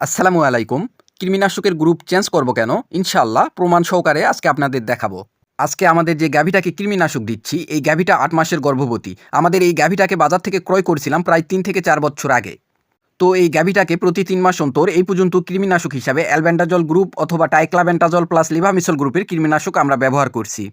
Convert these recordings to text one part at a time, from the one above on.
আসসালামু আলাইকুম। কৃমিনাশকের group change করব কেন? ইনশাল্লাহ প্রমাণ সহকারে আজকে আপনাদের দেখাবো। আজকে আমাদের যে গাভীটাকে কৃমিনাশক দিচ্ছি, এই গাভীটা আট মাসের গর্ভবতী। আমাদের এই গাভীটাকে বাজার থেকে ক্রয় করেছিলাম প্রায় তিন থেকে চার বছর আগে। তো এই গাভীটাকে প্রতি তিন মাস অন্তর এই পর্যন্ত কৃমিনাশক হিসাবে অ্যালবেন্ডাজল গ্রুপ অথবা টাইক্লাবেন্টাজল প্লাস লিভামিসল গ্রুপের কৃমিনাশক আমরা ব্যবহার করছি।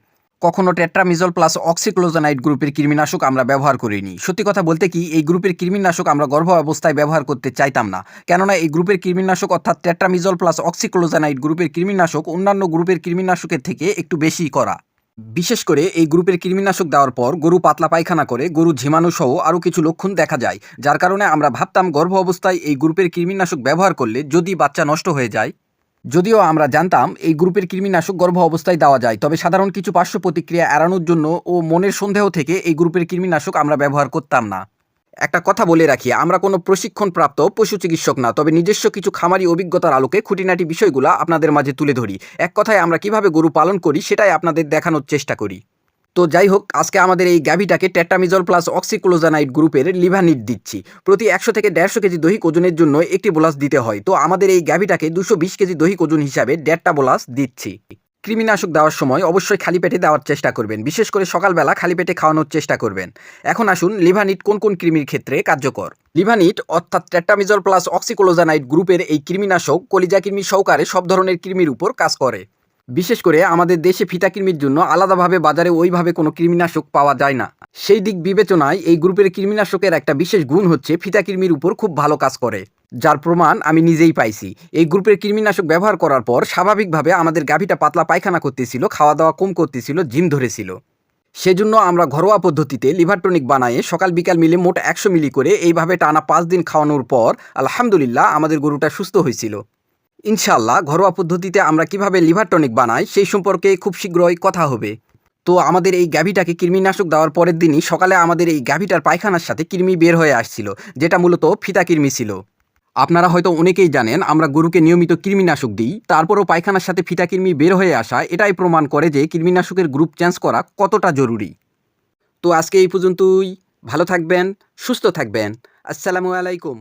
কখনো টেট্রামিজল প্লাস অক্সিক্লোজানাইট গ্রুপের কৃমিনাশক আমরা ব্যবহার করিনি। সত্যি কথা বলতে কি, এই গ্রুপের কৃমিনাশক আমরা গর্ভ অবস্থায় ব্যবহার করতে চাইতাম না। কেননা এই গ্রুপের কৃমিনাশক অর্থাৎ টেট্রামিজল প্লাস অক্সিক্লোজানাইট গ্রুপের কৃমিনাশক অন্যান্য গ্রুপের কৃমিনাশকের থেকে একটু বেশি করা। বিশেষ করে এই গ্রুপের কৃমিনাশক দেওয়ার পর গরু পাতলা পায়খানা করে, গরু ঝিমানো সহ আরও কিছু লক্ষণ দেখা যায়, যার কারণে আমরা ভাবতাম গর্ভ অবস্থায় এই গ্রুপের কৃমিনাশক ব্যবহার করলে যদি বাচ্চা নষ্ট হয়ে যায় যদিও আমরা জানতাম এই গ্রুপের কৃমিনাশক গর্ভ অবস্থায় দেওয়া যায়, তবে সাধারণ কিছু পার্শ্ব প্রতিক্রিয়া এড়ানোর জন্য ও মনের সন্দেহ থেকে এই গ্রুপের কৃমিনাশক আমরা ব্যবহার করতাম না। একটা কথা বলে রাখি, আমরা কোনো প্রশিক্ষণপ্রাপ্ত পশু চিকিৎসক না, তবে নিজস্ব কিছু খামারি অভিজ্ঞতার আলোকে খুঁটিনাটি বিষয়গুলো আপনাদের মাঝে তুলে ধরি। এক কথায় আমরা কীভাবে গরু পালন করি সেটাই আপনাদের দেখানোর চেষ্টা করি। তো যাই হোক, আজকে আমাদের এই গাভিটাকে টেট্রামিজল প্লাস অক্সিক্লোজানাইট গ্রুপের লিভানিট দিচ্ছি। প্রতি একশো থেকে দেড়শো কেজি দৈহিক ওজনের জন্য একটি বোলাস দিতে হয়। তো আমাদের এই গাভিটাকে দুশো বিশ কেজি দৈহিক ওজন হিসাবে দেড়টা বোলাস দিচ্ছি। কৃমিনাশক দেওয়ার সময় অবশ্যই খালি পেটে দেওয়ার চেষ্টা করবেন। বিশেষ করে সকালবেলা খালি পেটে খাওয়ানোর চেষ্টা করবেন। এখন আসুন লিভানিট কোন কোন কৃমির ক্ষেত্রে কার্যকর? লিভানিট অর্থাৎ টেট্রামিজল প্লাস অক্সিক্লোজানাইট গ্রুপের এই কৃমিনাশক কলিজা কৃমি সহকারে সব ধরনের কৃমির উপর কাজ করে। বিশেষ করে আমাদের দেশে ফিতা কৃমির জন্য আলাদাভাবে বাজারে ওইভাবে কোনো কৃমিনাশক পাওয়া যায় না। সেই দিক বিবেচনায় এই গ্রুপের কৃমিনাশকের একটা বিশেষ গুণ হচ্ছে ফিতা কৃমির উপর খুব ভালো কাজ করে। যার প্রমাণ আমি নিজেই পাইছি। এই গ্রুপের কৃমিনাশক ব্যবহার করার পর স্বাভাবিকভাবে আমাদের গাভীটা পাতলা পায়খানা করতেছিল খাওয়া দাওয়া কম করতেছিল, জিম ধরেছিল। সেজন্য আমরা ঘরোয়া পদ্ধতিতে লিভার টনিক বানায়ে সকাল বিকাল মিলে মোট একশো মিলি করে এইভাবে টানা পাঁচ দিন খাওয়ানোর পর আলহামদুলিল্লাহ আমাদের গরুটা সুস্থ হয়েছিল। ইনশাল্লাহ ঘরোয়া পদ্ধতিতে আমরা কীভাবে লিভার টনিক বানাই সেই সম্পর্কে খুব শীঘ্রই কথা হবে। তো আমাদের এই গাভীটাকে কৃমিনাশক দেওয়ার পরের দিনই সকালে আমাদের এই গাভীটার পায়খানার সাথে কৃমি বের হয়ে আসছিল, যেটা মূলত ফিতা কৃমি ছিল। আপনারা হয়তো অনেকেই জানেন, আমরা গরুকে নিয়মিত কৃমিনাশক দিই, তারপরও পায়খানার সাথে ফিতা কৃমি বের হয়ে আসা এটাই প্রমাণ করে যে কৃমিনাশকের গ্রুপ চেঞ্জ করা কতটা জরুরি। তো আজকে এই পর্যন্তই, ভালো থাকবেন, সুস্থ থাকবেন। আসসালামু আলাইকুম।